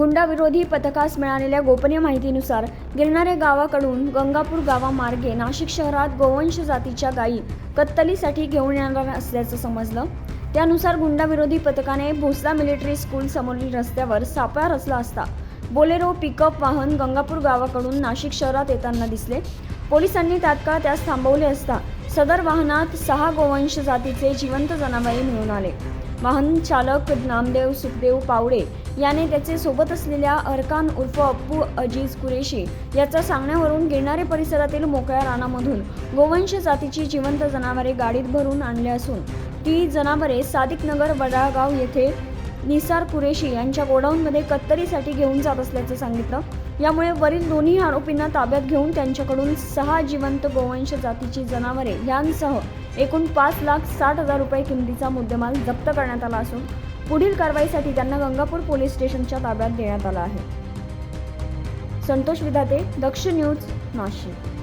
गुंडाविरोधी पथकास मिळालेल्या गोपनीय माहितीनुसार गिरणारे गावाकडून गंगापूर गावामार्गे नाशिक शहरात गोवंश जातीच्या गायी कत्तलीसाठी घेऊन येणार असल्याचं समजलं. त्यानुसार गुंडाविरोधी पथकाने भोसला मिलिटरी स्कूल समोरील रस्त्यावर सापळा रचला असता बोलेरो पिकअप वाहन गंगापूर गावाकडून नाशिक शहरात येताना दिसले. पोलिसांनी तात्काळ त्यास थांबवले असता सदर वाहनात सहा गोवंश जातीचे जिवंत जनावरे मिळून आले. वाहन चालक नामदेव सुखदेव पावडे याने त्याचे सोबत असलेल्या अरकान उर्फ अप्पू अजीज कुरेशी याचा सांगण्यावरून गिरणारे परिसरातील मोकळ्या रानामधून गोवंश जातीची जिवंत जनावरे गाडीत भरून आणले असून ती जनावरे सादिकनगर वडाळगाव येथे निसार कुरेशी यांच्या गोडाऊनमध्ये कत्तरीसाठी घेऊन जात असल्याचं सांगितलं. यामुळे वरील दोन्ही आरोपींना ताब्यात घेऊन त्यांच्याकडून सहा जिवंत गोवंश जातीची जनावरे यांसह एकूण पाच लाख साठ हजार रुपये किमतीचा मुद्देमाल जप्त करण्यात आला असून पुढील कारवाईसाठी त्यांना गंगापूर पोलीस स्टेशनच्या ताब्यात देण्यात आला आहे. संतोष विधाते दक्ष न्यूज नाशिक.